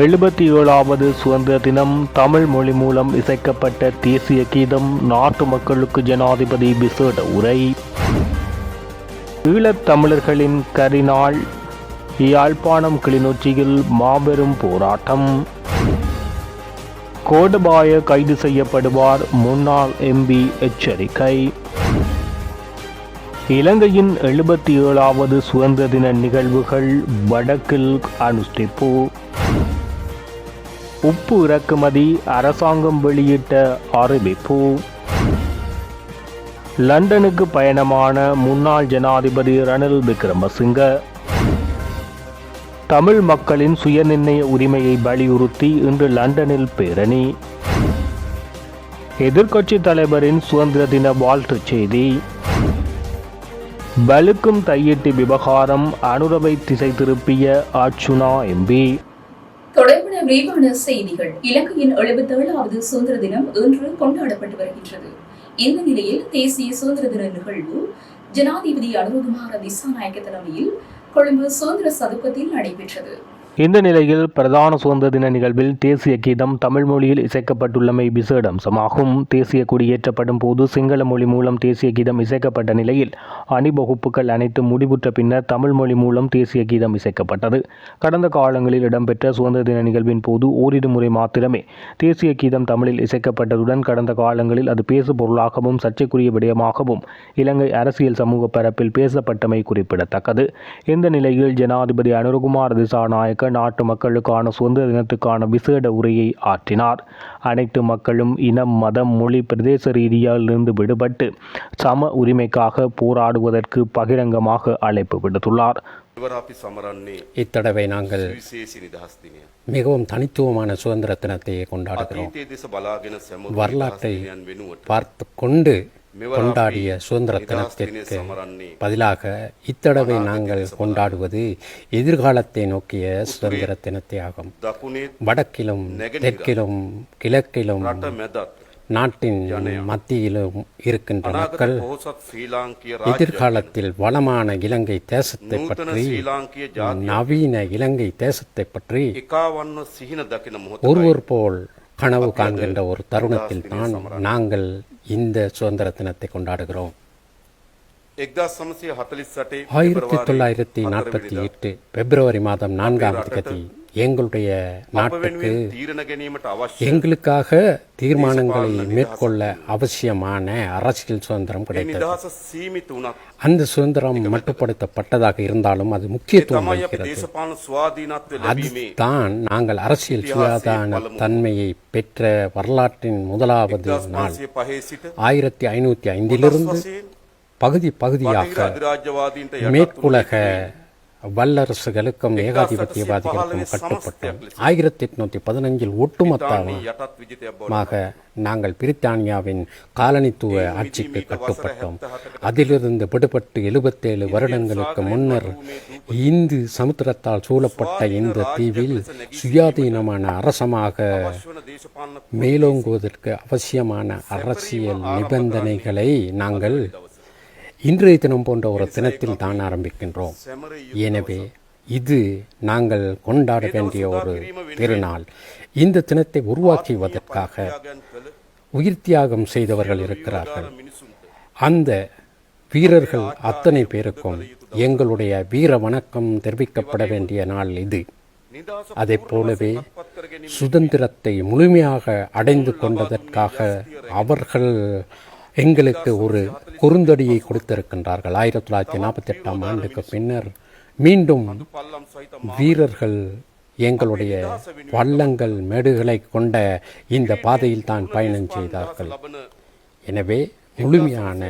எழுபத்தி ஏழாவது சுதந்திர தினம் தமிழ் மொழி மூலம் இசைக்கப்பட்ட தேசிய கீதம் நாட்டு மக்களுக்கு ஜனாதிபதி விசேட உரை. ஈழத் தமிழர்களின் கரிநாள் யாழ்ப்பாணம் கிளிநொச்சியில் மாபெரும் போராட்டம். கோடபாய கைது செய்யப்படுவார் முன்னாள் எம்பி எச்சரிக்கை. இலங்கையின் எழுபத்தி ஏழாவது சுதந்திர தின நிகழ்வுகள் வடக்கில் அனுஷ்டிப்பு. உப்பு இறக்குமதி அரசாங்கம் வெளியிட்ட அறிவிப்பு. லண்டனுக்கு பயணமான முன்னாள் ஜனாதிபதி ரணில் விக்ரமசிங்க. தமிழ் மக்களின் சுயநிர்ணய உரிமையை வலியுறுத்தி இன்று லண்டனில் பேரணி. எதிர்க்கட்சி தலைவரின் சுதந்திர தின வாழ்த்துச் செய்தி. பலுக்கும் தையிட்டு விவகாரம் அனுரவை திசை திருப்பிய அர்ச்சுனா எம்பி. தொடர்பான விரிவான செய்திகள். இலங்கையின் எழுபத்தேழாவது சுதந்திர தினம் இன்று கொண்டாடப்பட்டு வருகின்றது. இந்த நிலையில் தேசிய சுதந்திர தின நிகழ்வு ஜனாதிபதி அனுரகுமார திசாநாயக்க தலைமையில் கொழும்பு சுதந்திர சதுக்கத்தில் நடைபெற்றது. இந்த நிலையில் பிரதான சுதந்திர தின நிகழ்வில் தேசிய கீதம் தமிழ் மொழியில் இசைக்கப்பட்டுள்ளமை விசேட அம்சமாகும் தேசிய குடியேற்றப்படும் போது சிங்கள மொழி மூலம் தேசிய கீதம் இசைக்கப்பட்ட நிலையில் அணிவகுப்புகள் அனைத்தும் முடிவுற்ற பின்னர் தமிழ் மொழி மூலம் தேசிய கீதம் இசைக்கப்பட்டது. கடந்த காலங்களில் இடம்பெற்ற சுதந்திர தின நிகழ்வின் போது ஓரிரு முறை மாத்திரமே தேசிய கீதம் தமிழில் இசைக்கப்பட்டதுடன் கடந்த காலங்களில் அது பேசு பொருளாகவும் சர்ச்சைக்குரிய விடயமாகவும் இலங்கை அரசியல் சமூக பரப்பில் பேசப்பட்டமை குறிப்பிடத்தக்கது. இந்த நிலையில் ஜனாதிபதி அனுரகுமார் திசாநாயக்க நாட்டு மக்களுக்கான சுதந்திர தினத்துக்கான விசேட உரையை ஆற்றினார். அனைத்து மக்களும் இனம் மதம் மொழி பிரதேச ரீதியிலிருந்து விடுபட்டு சம உரிமைக்காக போராடுவதற்கு பகிரங்கமாக அழைப்பு விடுத்துள்ளார். இத்தடவை நாங்கள் மிகவும் தனித்துவமான சுதந்திர தினத்தை கொண்டாடுகிறோம். வரலாற்றை பார்த்து கொண்டு கொண்டாடிய சுதந்திர தினத்திற்கு பதிலாக இத்தடவை நாங்கள் கொண்டாடுவது எதிர்காலத்தை நோக்கிய சுதந்திர தினத்தை ஆகும் வடக்கிலும் தெற்கிலும் கிழக்கிலும் நாட்டின் மத்தியிலும் இருக்கின்ற மக்கள் எதிர்காலத்தில் வளமான இலங்கை தேசத்தை பற்றி நவீன இலங்கை தேசத்தை பற்றி ஒருவர் போல் கனவு காண்கின்ற ஒரு தருணத்தில் தான் நாங்கள் இந்த சுதந்திர தினத்தை கொண்டாடுகிறோம். 1948 ஆயிரத்தி தொள்ளாயிரத்தி நாற்பத்தி எட்டு பிப்ரவரி மாதம் நான்காம் தேதி. எங்களுடைய நாட்டுக்கு எங்களுக்காக தீர்மானங்களை மேற்கொள்ள அவசியமான அரசியல் சுதந்திரம் கிடைத்தது. அந்த சுதந்திரம் மட்டுப்படுத்தப்பட்டதாக இருந்தாலும் அது முக்கியத்துவம் வகிக்கிறது அதுதான் நாங்கள் அரசியல் சுயாதான தன்மையை பெற்ற வரலாற்றின் முதலாவது நாள். ஆயிரத்தி ஐநூத்தி ஐந்திலிருந்து பகுதி பகுதியாக மேற்குலக வல்லரசுகளுக்கும் ஏகாதிபத்தியவாதிகளுக்கும் கட்டுப்பட்டோம் ஆயிரத்தி எட்நூற்றி பதினஞ்சில் ஒட்டுமொத்தமாக நாங்கள் பிரித்தானியாவின் காலனித்துவ ஆட்சிக்கு கட்டுப்பட்டோம். அதிலிருந்து விடுபட்டு எழுபத்தேழு வருடங்களுக்கு முன்னர் இந்து சமுத்திரத்தால் சூழப்பட்ட இந்த தீவில் சுயாதீனமான அரசமாக மேலோங்குவதற்கு அவசியமான அரசியல் நிபந்தனைகளை நாங்கள் இன்றைய தினம் போன்ற ஒரு தினத்தில் தான் ஆரம்பிக்கின்றோம். எனவே இது நாங்கள் கொண்டாட வேண்டிய ஒரு திருநாள். இந்த தினத்தை உருவாக்குவதற்காக உயிர் தியாகம் செய்தவர்கள் இருக்கிறார்கள். அந்த வீரர்கள் அத்தனை பேருக்கும் எங்களுடைய வீர வணக்கம் தெரிவிக்கப்பட வேண்டிய நாள் இது. அதை போலவே சுதந்திரத்தை முழுமையாக அடைந்து கொண்டதற்காக அவர்கள் எங்களுக்கு ஒரு குறுந்தடியை கொடுத்திருக்கின்றார்கள். ஆயிரத்தி தொள்ளாயிரத்தி நாற்பத்தி எட்டாம் ஆண்டுக்கு பின்னர் மீண்டும் வீரர்கள் எங்களுடைய பள்ளங்கள் மேடுகளை கொண்ட இந்த பாதையில் தான் பயணம் செய்தார்கள். எனவே முழுமையான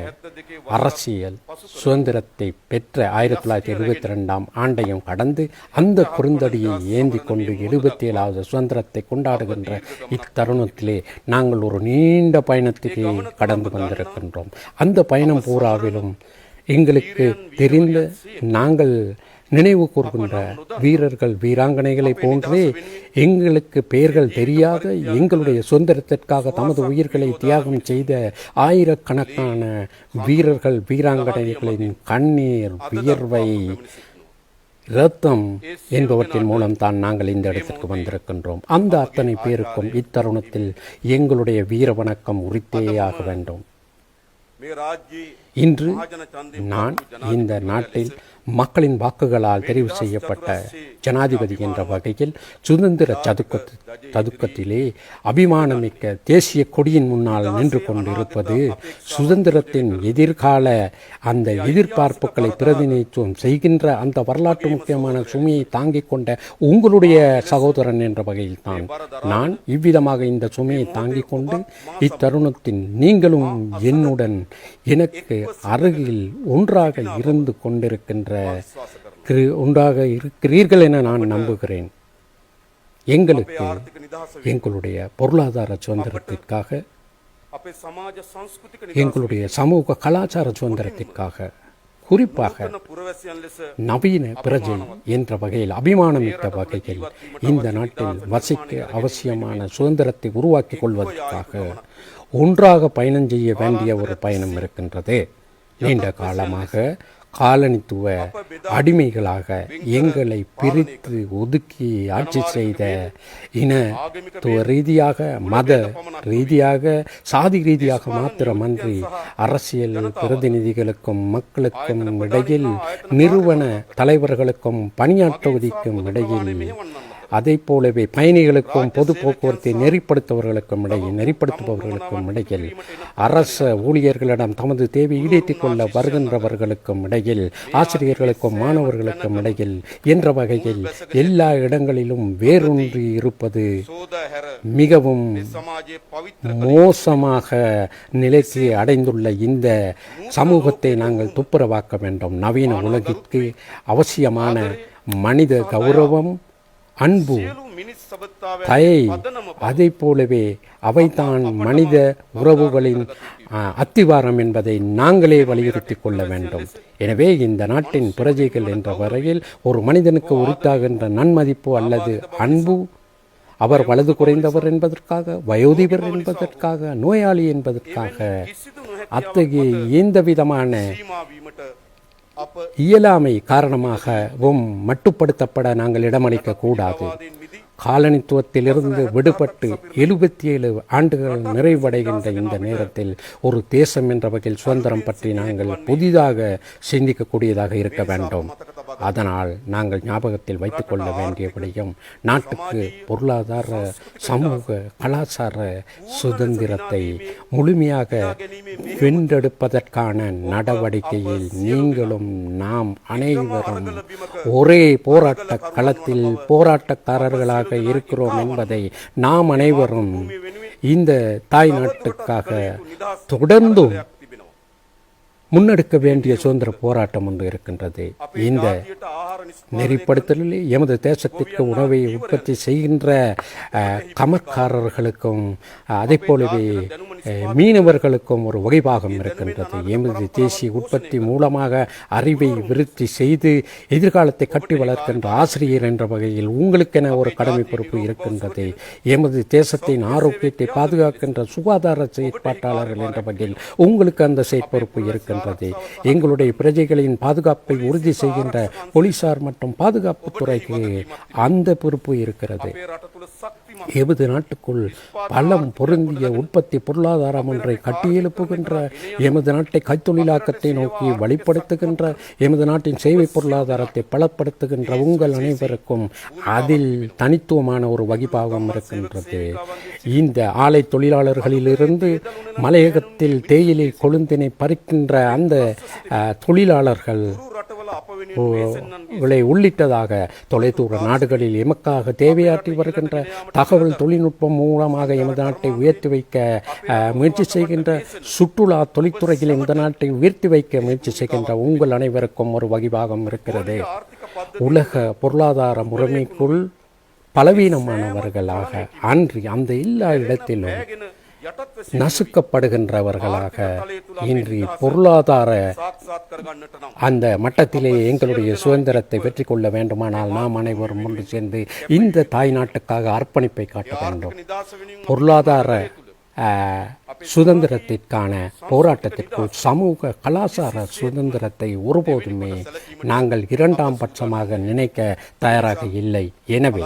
அரசியல் சுதந்திரத்தை பெற்ற ஆயிரத்தி தொள்ளாயிரத்தி எழுபத்தி ரெண்டாம் ஆண்டையும் கடந்து அந்த குறுந்தடியை ஏந்தி கொண்டு எழுபத்தி ஏழாவது சுதந்திரத்தை கொண்டாடுகின்ற இத்தருணத்திலே நாங்கள் ஒரு நீண்ட பயணத்துக்கு கடந்து வந்திருக்கின்றோம். அந்த பயணம் பூராவிலும் எங்களுக்கு தெரிந்த நாங்கள் நினைவு கூர்கின்ற வீரர்கள் வீராங்கனைகளை போன்றே எங்களுக்கு பெயர்கள் தெரியாத எங்களுடைய சுதந்திரத்திற்காக தமது உயிர்களை தியாகம் செய்த ஆயிரக்கணக்கான வீரர்கள் வீராங்கனைகளின் கண்ணீர் வியர்வை ரத்தம் என்பவற்றின் மூலம் தான் நாங்கள் இந்த இடத்திற்கு வந்திருக்கின்றோம். அந்த அத்தனை பேருக்கும் இத்தருணத்தில் எங்களுடைய வீர வணக்கம் உரித்தேயாக வேண்டும். இன்று நான் இந்த நாட்டில் மக்களின் வாக்குகளால் தெரிவு செய்யப்பட்ட ஜனாதிபதி என்ற வகையில் சுதந்திர சதுக்கத்து சதுக்கத்திலே அபிமானமிக்க தேசிய கொடியின் முன்னால் நின்று கொண்டிருப்பது சுதந்திரத்தின் எதிர்கால அந்த எதிர்பார்ப்புகளை பிரதிநிதித்துவம் செய்கின்ற அந்த வரலாற்று முக்கியமான சுமையை தாங்கிக் கொண்ட உங்களுடைய சகோதரன் என்ற வகையில் தான் நான் இவ்விதமாக இந்த சுமையை தாங்கிக் கொண்டு இத்தருணத்தின் நீங்களும் என்னுடன் எனக்கு அருகில் ஒன்றாக இருந்து கொண்டிருக்கின்ற ஒன்றாக இருக்கிறீர்கள் என நான் நம்புகிறேன். எங்களுக்கு எங்களுடைய பொருளாதார சுதந்திரத்திற்காக எங்களுடைய சமூக கலாச்சார சுதந்திரத்திற்காக குறிப்பாக நவீன பிரஜை என்ற வகையில் அபிமானமிக்க வகையில் இந்த நாட்டில் வசிக்க அவசியமான சுதந்திரத்தை உருவாக்கிக் கொள்வதற்காக ஒன்றாக பயணம் செய்ய வேண்டிய ஒரு பயணம் இருக்கின்றது. நீண்ட காலமாக காலனித்துவ அடிமைகளாக எங்களை பிரித்து ஒதுக்கி ஆட்சி செய்த இனத்துவ ரீதியாக மத ரீதியாக சாதி ரீதியாக மாத்திரமன்றி அரசியல் பிரதிநிதிகளுக்கும் மக்களுக்கும் இடையில் நிறுவன தலைவர்களுக்கும் பணியாற்றுவதற்கும் இடையில் அதை போலவே பயணிகளுக்கும் பொது போக்குவரத்தை நெறிப்படுத்தவர்களுக்கும் இடையே நெறிப்படுத்துபவர்களுக்கும் இடையில் அரச ஊழியர்களிடம் தமது தேவை ஈடேற்றிக் கொள்ள வருகின்றவர்களுக்கும் இடையில் ஆசிரியர்களுக்கும் மாணவர்களுக்கும் இடையில் என்ற வகையில் எல்லா இடங்களிலும் வேரூன்றி இருப்பது மிகவும் மோசமாக நிலைக்கு அடைந்துள்ள இந்த சமூகத்தை நாங்கள் துப்புரவாக்க வேண்டும். நவீன உலகிற்கு அவசியமான மனித கௌரவம் அன்பு தயை அதை போலவே அவைதான் மனித உறவுகளின் அத்திவாரம் என்பதை நாங்களே வலியுறுத்தி கொள்ள வேண்டும். எனவே இந்த நாட்டின் பிரஜைகள் என்ற வரையில் ஒரு மனிதனுக்கு உரித்தாகின்ற நன்மதிப்பு அல்லது அன்பு அவர் வலது குறைந்தவர் என்பதற்காக வயோதிபர் என்பதற்காக நோயாளி என்பதற்காக அத்தகைய எந்த விதமான இயலாமை காரணமாகவும் மட்டுப்படுத்தப்பட நாங்கள் இடமளிக்க கூடாது. காலனித்துவத்திலிருந்து விடுபட்டு எழுபத்தி ஏழு ஆண்டுகள் நிறைவடைகின்ற இந்த நேரத்தில் ஒரு தேசம் என்ற வகையில் சுதந்திரம் பற்றி நாங்கள் புதிதாக சிந்திக்கக்கூடியதாக இருக்க வேண்டும். அதனால் நாங்கள் ஞாபகத்தில் வைத்துக் கொள்ள வேண்டிய விடயம் நாட்டுக்கு பொருளாதார சமூக கலாச்சார சுதந்திரத்தை முழுமையாக வென்றெடுப்பதற்கான நடவடிக்கையில் நீங்களும் நாம் அனைவரும் ஒரே போராட்ட களத்தில் போராட்டக்காரர்களாக மக்களாக இருக்கிறோம் என்பதை நாம் அனைவரும் இந்த தாய் நாட்டுக்காக தொடர்ந்தும் முன்னெடுக்க வேண்டிய சுதந்திர போராட்டம் ஒன்று இருக்கின்றது. இந்த நெறிப்படுத்தலில் எமது தேசத்திற்கு உணவை உற்பத்தி செய்கின்ற கமர்காரர்களுக்கும் அதே போலவே மீனவர்களுக்கும் ஒரு வகைபாகம் இருக்கின்றது. எமது தேசிய உற்பத்தி மூலமாக அறிவை விருத்தி செய்து எதிர்காலத்தை கட்டி வளர்க்கின்ற ஆசிரியர் என்ற வகையில் உங்களுக்கென ஒரு கடமை பொறுப்பு இருக்கின்றது. எமது தேசத்தின் ஆரோக்கியத்தை பாதுகாக்கின்ற சுகாதார செயற்பாட்டாளர்கள் என்ற வகையில் உங்களுக்கு அந்த செயற்பொறுப்பு இருக்கின்றது. எங்களுடைய பிரஜைகளின் பாதுகாப்பை உறுதி செய்கின்ற போலீசார் மற்றும் பாதுகாப்புத்துறைக்கு அந்த பொறுப்பு இருக்கிறது. எமது நாட்டுக்குள் பலம் பொருந்திய உற்பத்தி பொருளாதாரம் ஒன்றை கட்டியெழுப்புகின்ற எமது நாட்டை கைத்தொழிலாக்கத்தை நோக்கி வழிப்படுத்துகின்ற எமது நாட்டின் சேவை பொருளாதாரத்தை பலப்படுத்துகின்ற உங்கள் அனைவருக்கும் அதில் தனித்துவமான ஒரு வகிபாகம் இருக்கின்றது. இந்த ஆலை தொழிலாளர்களிலிருந்து மலையகத்தில் தேயிலை கொழுந்தினை பறிக்கின்ற அந்த தொழிலாளர்கள் விலை உள்ளிட்டதாக தொலைதூர நாடுகளில் எமக்காக தேவையாற்றி வருகின்ற தகவல் தொழில்நுட்பம் மூலமாக எமது நாட்டை உயர்த்தி வைக்க முயற்சி செய்கின்ற சுற்றுலா தொழில்துறையில் இந்த நாட்டை உயர்த்தி வைக்க முயற்சி செய்கின்ற உங்கள் அனைவருக்கும் ஒரு வகிபாகம் இருக்கிறது. உலக பொருளாதார முறைமைக்குள் பலவீனமானவர்களாக அன்றி அந்த எல்லா இடத்திலும் நசுக்கப்படுகின்றவர்களாக இன்றி பொருளாதார அந்த மட்டத்திலேயே எங்களுடைய சுதந்திரத்தை வெற்றி கொள்ள வேண்டுமானால் நாம் அனைவரும் ஒன்று சேர்ந்து இந்த தாய் நாட்டுக்காக அர்ப்பணிப்பை காட்ட வேண்டும். பொருளாதார சுதந்திரத்திற்கான போராட்டத்திற்குள் சமூக கலாச்சார சுதந்திரத்தை ஒருபோதுமே நாங்கள் இரண்டாம் பட்சமாக நினைக்க தயாராக இல்லை. எனவே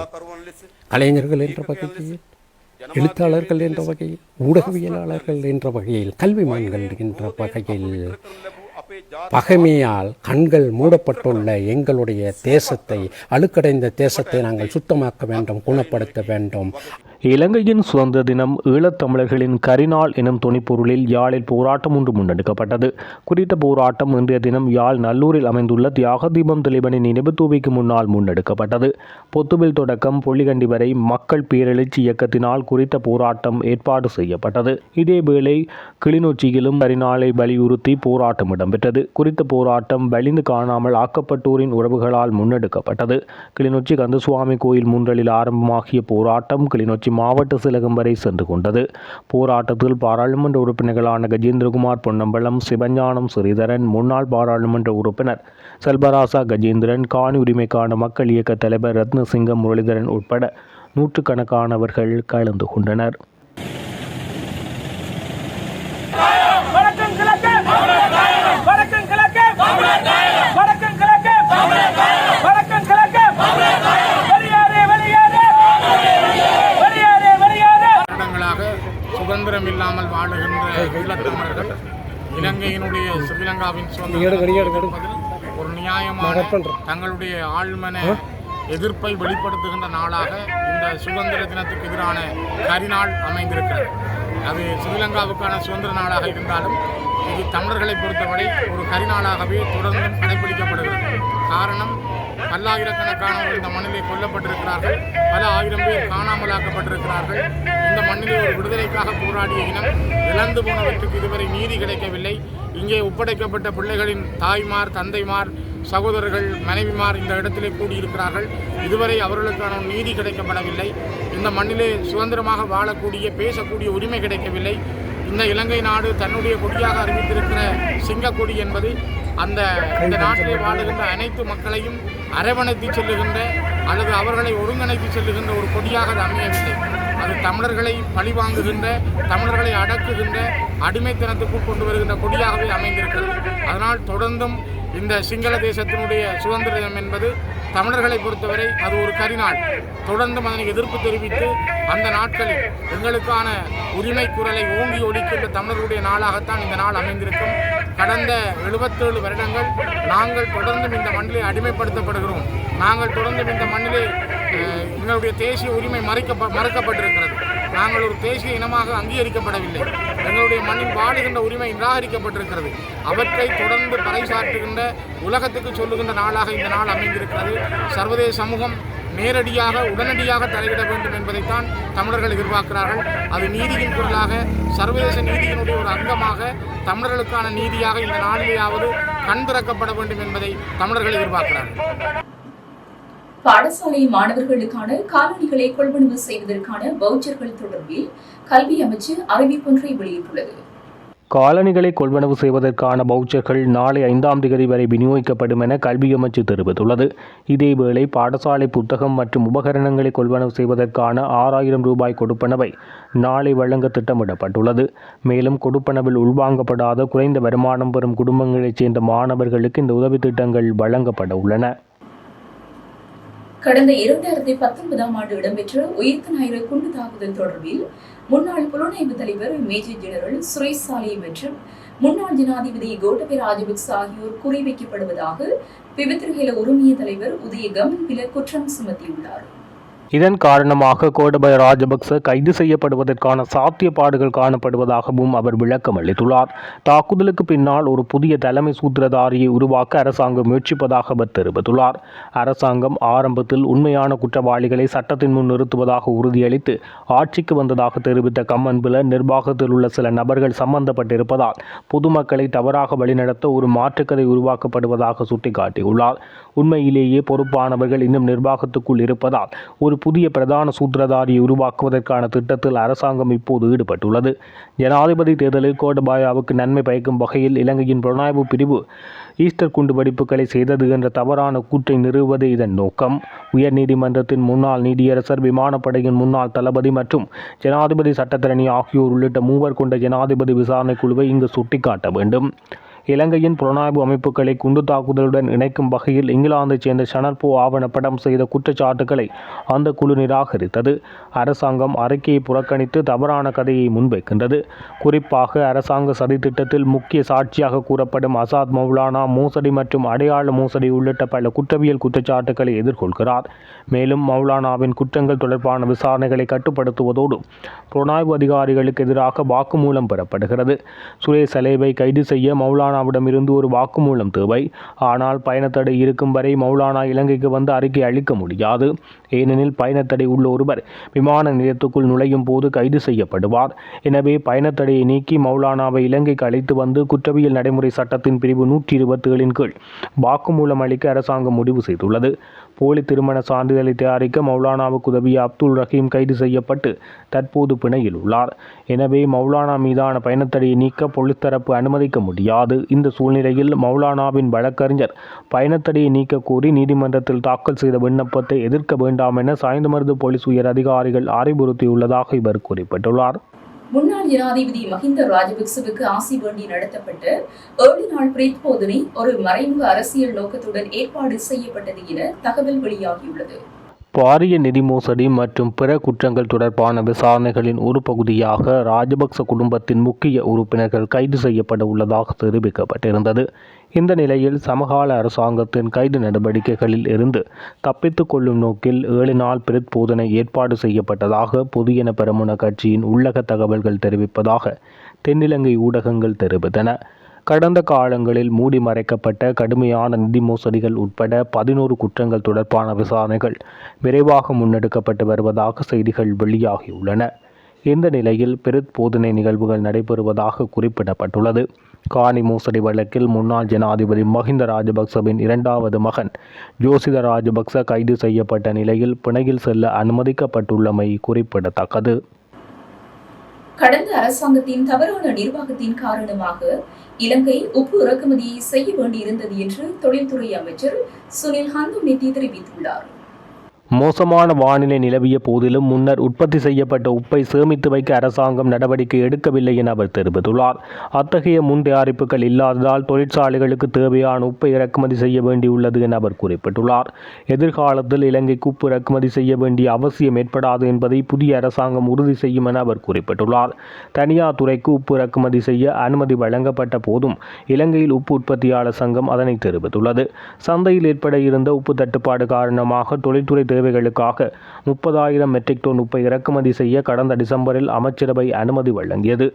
கலைஞர்கள் என்ற பகுதியில் எழுத்தாளர்கள் என்ற வகையில் ஊடகவியலாளர்கள் என்ற வகையில் கல்வி கல்விமான்கள் என்ற வகையில் பகைமையால் கண்கள் மூடப்பட்டுள்ள எங்களுடைய தேசத்தை அழுக்கடைந்த தேசத்தை நாங்கள் சுத்தமாக்க வேண்டும் குணப்படுத்த வேண்டும். இலங்கையின் சுதந்திர தினம் ஈழத்தமிழர்களின் கரிநாள் எனும் துணைப்பொருளில் யாழில் போராட்டம் ஒன்று முன்னெடுக்கப்பட்டது. குறித்த போராட்டம் இன்றைய தினம் யாழ் நல்லூரில் அமைந்துள்ள தியாக தீபம் திலீபனின் நினைவு தூவிக்கு முன்னால் முன்னெடுக்கப்பட்டது. பொத்துவில் தொடக்கம் பொள்ளிகண்டி வரை மக்கள் பேரெழுச்சி இயக்கத்தினால் குறித்த போராட்டம் ஏற்பாடு செய்யப்பட்டது. இதேவேளை கிளிநொச்சியிலும் கரிநாளை வலியுறுத்தி போராட்டம் இடம்பெற்றது. குறித்த போராட்டம் வலிந்து காணாமல் ஆக்கப்பட்டோரின் உறவுகளால் முன்னெடுக்கப்பட்டது. கிளிநொச்சி கந்தசுவாமி கோயில் முன்றலில் ஆரம்பமாகிய போராட்டம் கிளிநொச்சி மாவட்ட சிலகம் வரை சென்று கொண்டது. போராட்டத்தில் பாராளுமன்ற உறுப்பினர்களான கஜேந்திரகுமார் பொன்னம்பலம் சிவஞானம் ஸ்ரீதரன் முன்னாள் பாராளுமன்ற உறுப்பினர் செல்வராசா கஜேந்திரன் காணி உரிமைக்கான மக்கள் இயக்க தலைவர் ரத்னசிங்கம் முரளிதரன் உட்பட நூற்றுக்கணக்கானவர்கள் கலந்து கொண்டனர். சுதந்திரம் இல்லாமல் வாழுகின்ற ஈழத்தமிழர்கள் இலங்கையினுடைய ஸ்ரீலங்காவின் சுதந்திரம் ஒரு நியாயமான தங்களுடைய ஆழ்மன எதிர்ப்பை வெளிப்படுத்துகின்ற நாளாக இந்த சுதந்திர தினத்துக்கு எதிரான கரிநாள் அமைந்திருக்கிறது. அது ஸ்ரீலங்காவுக்கான சுதந்திர நாளாக இருந்தாலும் இது தமிழர்களை பொறுத்தவரை ஒரு கரிநாளாகவே தொடர்ந்தும் கடைபிடிக்கப்படுகிறது காரணம் பல்லாயிரக்கணக்கானவர்கள் இந்த மண்ணிலே கொல்லப்பட்டிருக்கிறார்கள். பல ஆயிரம் பேர் காணாமலாக்கப்பட்டிருக்கிறார்கள். இந்த மண்ணிலே ஒரு விடுதலைக்காக போராடிய இனம் இழந்து போனவற்றுக்கு இதுவரை நீதி கிடைக்கவில்லை. இங்கே ஒப்படைக்கப்பட்ட பிள்ளைகளின் தாய்மார் தந்தைமார் சகோதரர்கள் மனைவிமார் இந்த இடத்திலே கூடியிருக்கிறார்கள். இதுவரை அவர்களுக்கான நீதி கிடைக்கப்படவில்லை. இந்த மண்ணிலே சுதந்திரமாக வாழக்கூடிய பேசக்கூடிய உரிமை கிடைக்கவில்லை. இந்த இலங்கை நாடு தன்னுடைய கொடியாக அறிவித்திருக்கிற சிங்கக்கொடி என்பது அந்த இந்த நாட்டிலே வாழுகின்ற அனைத்து மக்களையும் அரவணைத்து செல்லுகின்ற அல்லது அவர்களை ஒருங்கிணைத்து செல்லுகின்ற ஒரு கொடியாக அது அமையவில்லை. அது தமிழர்களை பழிவாங்குகின்ற தமிழர்களை அடக்குகின்ற அடிமைத்தனத்துக்குள் கொண்டு வருகின்ற கொடியாகவே அமைந்திருக்கிறது. அதனால் தொடர்ந்தும் இந்த சிங்கள தேசத்தினுடைய சுதந்திர தினம் என்பது தமிழர்களை பொறுத்தவரை அது ஒரு கரிநாள். தொடர்ந்தும் அதனை எதிர்ப்பு தெரிவித்து அந்த நாட்களில் எங்களுக்கான உரிமை குரலை ஓங்கி ஒழிக்கின்ற தமிழர்களுடைய நாளாகத்தான் இந்த நாள் அமைந்திருக்கும். கடந்த எழுபத்தேழு வருடங்கள் நாங்கள் தொடர்ந்தும் இந்த மண்ணிலே அடிமைப்படுத்தப்படுகிறோம். நாங்கள் தொடர்ந்தும் இந்த மண்ணிலே எங்களுடைய தேசிய உரிமை மறைக்க மறுக்கப்பட்டிருக்கிறது. நாங்கள் ஒரு தேசிய இனமாக அங்கீகரிக்கப்படவில்லை. எங்களுடைய மண்ணில் வாழுகின்ற உரிமை நிராகரிக்கப்பட்டிருக்கிறது. அவற்றை தொடர்ந்து பறைசாற்றுகின்ற உலகத்துக்கு சொல்லுகின்ற நாளாக இந்த நாள் அமைந்திருக்கிறது. சர்வதேச சமூகம் நேரடியாக உடனடியாக தலையிட வேண்டும் என்பதைத்தான் தமிழர்கள் எதிர்பார்க்கிறார்கள். அது நீதியின் குரலாக சர்வதேச நீதியினுடைய ஒரு அங்கமாக தமிழர்களுக்கான நீதியாக இந்த நாளிலேயாவது கண் திறக்கப்பட வேண்டும் என்பதை தமிழர்கள் எதிர்பார்க்கிறார்கள். பாடசாலை மாணவர்களுக்கான காலணிகளை கொள்வனவு செய்வதற்கான வவுச்சர்கள் தொடர்பில் கல்வி அமைச்சு அறிவிப்பொன்றை வெளியிட்டுள்ளது. காலணிகளை கொள்வனவு செய்வதற்கான பவுச்சர்கள் நாளை ஐந்தாம் தேதி வரை விநியோகிக்கப்படும் என கல்வி அமைச்சு தெரிவித்துள்ளது. இதேவேளை பாடசாலை புத்தகம் மற்றும் உபகரணங்களை கொள்வனவு செய்வதற்கான ஆறாயிரம் ரூபாய் கொடுப்பனவை நாளை வழங்க திட்டமிடப்பட்டுள்ளது. மேலும் கொடுப்பனவில் உள்வாங்கப்படாத குறைந்த வருமானம் பெறும் குடும்பங்களைச் சேர்ந்த மாணவர்களுக்கு இந்த உதவித் திட்டங்கள் வழங்கப்பட உள்ளன. கடந்த இரண்டாயிரத்தி பத்தொன்பதாம் ஆண்டு இடம்பெற்ற உயிர்த்த ஞாயிறு குண்டு தாக்குதல் தொடர்பில் முன்னாள் புலனாய்வு தலைவர் மேஜர் ஜெனரல் சுரேஷ் சாலி மற்றும் முன்னாள் ஜனாதிபதி கோட்டபய ராஜபக்ச ஆகியோர் குறிவைக்கப்படுவதாக விவித்திரகேல உரிமைய தலைவர் உதய கமன்பில குற்றம் சுமத்தியுள்ளார். இதன் காரணமாக கோடபய ராஜபக்ச கைது செய்யப்படுவதற்கான சாத்தியப்பாடுகள் காணப்படுவதாகவும் அவர் விளக்கம் அளித்துள்ளார். தாக்குதலுக்கு பின்னால் ஒரு புதிய தலைமை சூத்திரதாரியை உருவாக்க அரசாங்கம் முயற்சிப்பதாக அவர் தெரிவித்துள்ளார். அரசாங்கம் ஆரம்பத்தில் உண்மையான குற்றவாளிகளை சட்டத்தின் முன் நிறுத்துவதாக உறுதியளித்து ஆட்சிக்கு வந்ததாக தெரிவித்த கம்மன்பில நிர்வாகத்தில் உள்ள சில நபர்கள் சம்பந்தப்பட்டிருப்பதால் பொதுமக்களை தவறாக வழிநடத்த ஒரு மாற்றுக்கதை உருவாக்கப்படுவதாக சுட்டிக்காட்டியுள்ளார். உண்மையிலேயே பொறுப்பானவர்கள் இன்னும் நிர்வாகத்துக்குள் இருப்பதால் ஒரு புதிய பிரதான சூத்திரதாரியை உருவாக்குவதற்கான திட்டத்தில் அரசாங்கம் இப்போது ஈடுபட்டுள்ளது. ஜனாதிபதி தேர்தலில் கோடபாயாவுக்கு நன்மை பயக்கும் வகையில் இலங்கையின் புலனாய்வு பிரிவு ஈஸ்டர் குண்டு வெடிப்புகளை செய்தது என்ற தவறான கூற்றை நிறுவுவதே இதன் நோக்கம். உயர்நீதிமன்றத்தின் முன்னாள் நீதியரசர் விமானப்படையின் முன்னாள் தளபதி மற்றும் ஜனாதிபதி சட்டத்தரணி ஆகியோர் உள்ளிட்ட மூவர் கொண்ட ஜனாதிபதி விசாரணை குழுவை இங்கு சுட்டிக்காட்ட வேண்டும். இலங்கையின் புலனாய்வு அமைப்புகளை குண்டு தாக்குதலுடன் இணைக்கும் வகையில் இங்கிலாந்தைச் சேர்ந்த ஷனல்போ ஆவணப்படம் செய்த குற்றச்சாட்டுகளை அந்த குழு நிராகரித்தது. அரசாங்கம் அறிக்கையை புறக்கணித்து தவறான கதையை முன்வைக்கின்றது. குறிப்பாக அரசாங்க சதித்திட்டத்தில் முக்கிய சாட்சியாக கூறப்படும் அசாத் மௌலானா மோசடி மற்றும் அடையாள மோசடி உள்ளிட்ட பல குற்றவியல் குற்றச்சாட்டுகளை எதிர்கொள்கிறார். மேலும் மௌலானாவின் குற்றங்கள் தொடர்பான விசாரணைகளை கட்டுப்படுத்துவதோடு புலனாய்வு அதிகாரிகளுக்கு எதிராக வாக்குமூலம் பெறப்படுகிறது. சுரேஷ் அலேவை கைது செய்ய மௌலானா மௌலானாவிடமிருந்து ஒரு வாக்குமூலம் தேவை. ஆனால் பயணத்தடை இருக்கும் வரை மௌலானா இலங்கைக்கு வந்து அறிக்கை அளிக்க முடியாது. ஏனெனில் பயணத்தடை உள்ள ஒருவர் விமான நிலையத்துக்குள் நுழையும் போது கைது செய்யப்படுவார். எனவே பயணத்தடையை நீக்கி மௌலானாவை இலங்கைக்கு அழைத்து வந்து குற்றவியல் நடைமுறை சட்டத்தின் பிரிவு நூற்றி இருபத்தி ஏழின் கீழ் வாக்குமூலம் அளிக்க அரசாங்கம் முடிவு செய்துள்ளது. போலி திருமண சான்றிதழை தயாரிக்க மௌலானாவுக்கு உதவிய அப்துல் ரஹீம் கைது செய்யப்பட்டு தற்போது பிணையில் உள்ளார். எனவே மௌலானா மீதான பயணத்தடையை நீக்க போலீஸ் தரப்பு அனுமதிக்க முடியாது. இந்த சூழ்நிலையில் மௌலானாவின் வழக்கறிஞர் பயணத்தடையை நீக்க கோரி நீதிமன்றத்தில் தாக்கல் செய்த விண்ணப்பத்தை எதிர்க்க வேண்டாம் என சாய்ந்தமருது போலீஸ் உயர் அதிகாரிகள் அறிவுறுத்தியுள்ளதாக இவர் குறிப்பிட்டுள்ளார். முன்னாள் ஜனாதிபதி மஹிந்த ராஜபக்சவுக்கு ஆசி வேண்டி நடத்தப்பட்ட ஏழு நாள் பிரேத் போதனை ஒரு மறைமுக அரசியல் நோக்கத்துடன் ஏற்பாடு செய்யப்பட்டது என தகவல் வெளியாகியுள்ளது. பாரிய நிதி மோசடி மற்றும் பிற குற்றங்கள் தொடர்பான விசாரணைகளின் ஒரு பகுதியாக ராஜபக்ச குடும்பத்தின் முக்கிய உறுப்பினர்கள் கைது செய்யப்பட உள்ளதாக தெரிவிக்கப்பட்டிருந்தது. இந்த நிலையில் சமகால அரசாங்கத்தின் கைது நடவடிக்கைகளில் இருந்து தப்பித்துக் கொள்ளும் நோக்கில் ஏழு நாள் பிரித்போதனை ஏற்பாடு செய்யப்பட்டதாக பொதுஜன பெரமுன கட்சியின் உள்ளக தகவல்கள் தெரிவிப்பதாக தென்னிலங்கை ஊடகங்கள் தெரிவித்தன. கடந்த காலங்களில் மூடி மறைக்கப்பட்ட கடுமையான நிதி மோசடிகள் உட்பட பதினோரு குற்றங்கள் தொடர்பான விசாரணைகள் விரைவாக முன்னெடுக்கப்பட்டு வருவதாக செய்திகள் வெளியாகியுள்ளன. இந்த நிலையில் பெருத் போதனை நிகழ்வுகள் நடைபெறுவதாக குறிப்பிடப்பட்டுள்ளது. காணி மோசடி வழக்கில் முன்னாள் ஜனாதிபதி மஹிந்த ராஜபக்சவின் இரண்டாவது மகன் ஜோசித ராஜபக்ச கைது செய்யப்பட்ட நிலையில் பிணையில் செல்ல அனுமதிக்கப்பட்டுள்ளமை குறிப்பிடத்தக்கது. கடந்த அரசாங்கத்தின் தவறான நிர்வாகத்தின் காரணமாக இலங்கை உப்பு இறக்குமதியை செய்ய வேண்டியிருந்தது என்று தொழில்துறை அமைச்சர் சுனில் ஹந்துனித்தி தெரிவித்துள்ளார். மோசமான வானிலை நிலவிய போதிலும் முன்னர் உற்பத்தி செய்யப்பட்ட உப்பை சேமித்து வைக்க அரசாங்கம் நடவடிக்கை எடுக்கவில்லை என அவர் தெரிவித்துள்ளார். அத்தகைய முன் தயாரிப்புகள் இல்லாததால் தொழிற்சாலைகளுக்கு தேவையான உப்பை இறக்குமதி செய்ய வேண்டியுள்ளது என அவர் குறிப்பிட்டுள்ளார். எதிர்காலத்தில் இலங்கைக்கு உப்பு இறக்குமதி செய்ய வேண்டிய அவசியம் ஏற்படாது என்பதை புதிய அரசாங்கம் உறுதி செய்யும் என அவர் குறிப்பிட்டுள்ளார். தனியார் துறைக்கு உப்பு இறக்குமதி செய்ய அனுமதி வழங்கப்பட்ட போதும் இலங்கையில் உப்பு உற்பத்தியாளர் சங்கம் அதனை தெரிவித்துள்ளது. சந்தையில் ஏற்பட இருந்த உப்பு தட்டுப்பாடு காரணமாக தொழில்துறை தேவைகளுக்காக முப்பதாயிரம் மெட்ரிக் டன் உப்பை இறக்குமதி செய்ய கடந்த டிசம்பரில் அமைச்சரவை அனுமதி வழங்கியது.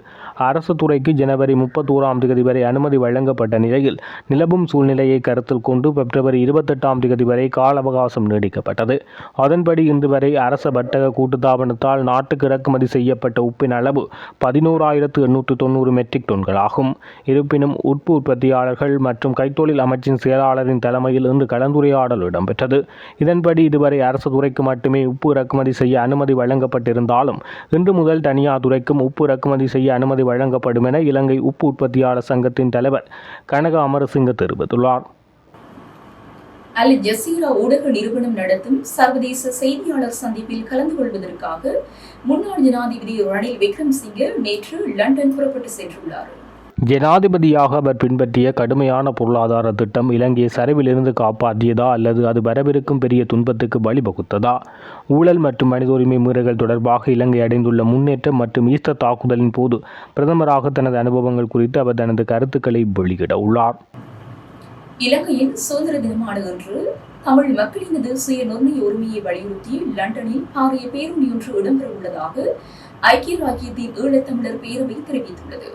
அரசு துறைக்கு ஜனவரி முப்பத்தோராம் தேதி வரை அனுமதி வழங்கப்பட்ட நிலையில் நிலவும் சூழ்நிலையை கருத்தில் கொண்டு பிப்ரவரி இருபத்தெட்டாம் தேதி வரை கால அவகாசம் நீடிக்கப்பட்டது. அதன்படி இன்று வரை அரச வர்த்தக கூட்டுத்தாபனத்தால் நாட்டுக்கு இறக்குமதி செய்யப்பட்ட உப்பின் அளவு பதினோராயிரத்து எண்ணூற்று தொண்ணூறு மெட்ரிக் டன்களாகும் இருப்பினும் உட்பு உற்பத்தியாளர்கள் மற்றும் கைத்தொழில் அமைச்சின் செயலாளரின் தலைமையில் இன்று கலந்துரையாடல் இடம்பெற்றது. இதன்படி இதுவரை அரசு துறைக்கு மட்டுமே உப்பு இறக்குமதி செய்ய அனுமதி வழங்கப்பட்டிருந்தாலும் இன்று முதல் தனியார் துறைக்கும் உப்பு இறக்குமதி செய்ய அனுமதி வழங்கப்படும் என இலங்கை உப்பு உற்பத்தியாளர் சங்கத்தின் தலைவர் கனக அமரசிங்க தெரிவித்துள்ளார். அல் ஜசீரா ஊடக நிறுவனம் நடத்தும் சர்வதேச செய்தியாளர் சந்திப்பில் கலந்து கொள்வதற்காக முன்னாள் ஜனாதிபதி ரணில் விக்ரம் விக்ரம்சிங்கே நேற்று லண்டன் புறப்பட்டு சென்றுள்ளார். ஜனாதிபதியாக அவர் பின்பற்றிய கடுமையான பொருளாதார திட்டம் இலங்கையை சரிவிலிருந்து காப்பாற்றியதா அல்லது அது வரவிருக்கும் பெரிய துன்பத்துக்கு வழிவகுத்ததா? ஊழல் மற்றும் மனித உரிமை மீறல்கள் தொடர்பாக இலங்கை அடைந்துள்ள முன்னேற்றம் மற்றும் ஈஸ்டர் தாக்குதலின் போது பிரதமராக தனது அனுபவங்கள் குறித்து அவர் தனது கருத்துக்களை வெளியிட உள்ளார். இலங்கையின் சுதந்திர தினமான அன்று தமிழ் மக்களினது சுய நிர்ணய உரிமையை வலியுறுத்தி லண்டனில் பாரிய பேரணி ஒன்று இடம்பெற உள்ளதாக ஐக்கிய ராஜ்யத்தின் ஈழத்தமிழர் பேரவை தெரிவித்துள்ளது.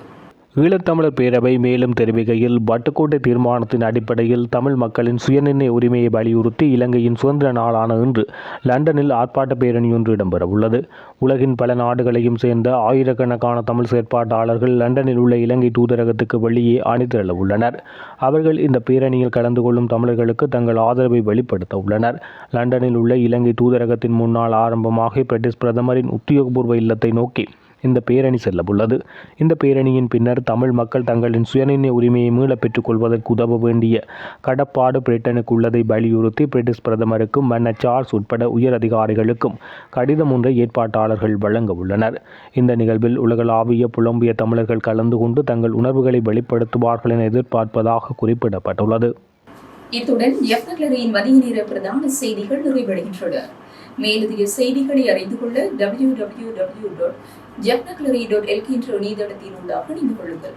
ஈழத்தமிழர் பேரவை மேலும் தெரிவிக்கையில் வட்டுக்கோட்டை தீர்மானத்தின் அடிப்படையில் தமிழ் மக்களின் சுயநிர்ணய உரிமையை வலியுறுத்தி இலங்கையின் சுதந்திர நாளான இன்று லண்டனில் ஆர்ப்பாட்ட பேரணி ஒன்று இடம்பெறவுள்ளது. உலகின் பல நாடுகளையும் சேர்ந்த ஆயிரக்கணக்கான தமிழ் செயற்பாட்டாளர்கள் லண்டனில் உள்ள இலங்கை தூதரகத்துக்கு வெளியே அணிதிரள உள்ளனர் அவர்கள் இந்த பேரணியில் கலந்து கொள்ளும் தமிழர்களுக்கு தங்கள் ஆதரவை வெளிப்படுத்த உள்ளனர் லண்டனில் உள்ள இலங்கை தூதரகத்தின் முன்னால் ஆரம்பமாக பிரிட்டிஷ் பிரதமரின் உத்தியோகபூர்வ இல்லத்தை நோக்கி இந்த பேரணி செல்லவுள்ளது. இந்த பேரணியின் பின்னர் தமிழ் மக்கள் தங்களின் சுயநிர்ணய உரிமையை மீளப் பெற்றுக் கொள்வதற்கு உதவ வேண்டிய கடப்பாடு பிரிட்டனுக்கு உள்ளதை வலியுறுத்தி பிரிட்டிஷ் பிரதமருக்கும் மன்னர் சார்ஸ் உட்பட உயர் அதிகாரிகளுக்கும் கடிதம் ஒன்றை ஏற்பாட்டாளர்கள் வழங்க உள்ளனர். இந்த நிகழ்வில் உலகளாவிய புலம்பிய தமிழர்கள் கலந்து கொண்டு தங்கள் உணர்வுகளை வெளிப்படுத்துவார்கள் என எதிர்பார்ப்பதாக குறிப்பிடப்பட்டுள்ளது. இத்துடன் மதிய நேர பிரதான செய்திகள் நிறைவடைகின்றன. மேலதிக செய்திகளை அறிந்து கொள்ள டபிள்யூ டபிள்யூ டபிள்யூ டாட் ஜெப்னக்லரி டாட் எல்கி என்ற இணையதளத்தின் ஊடாக இணைந்து கொள்ளுங்கள்.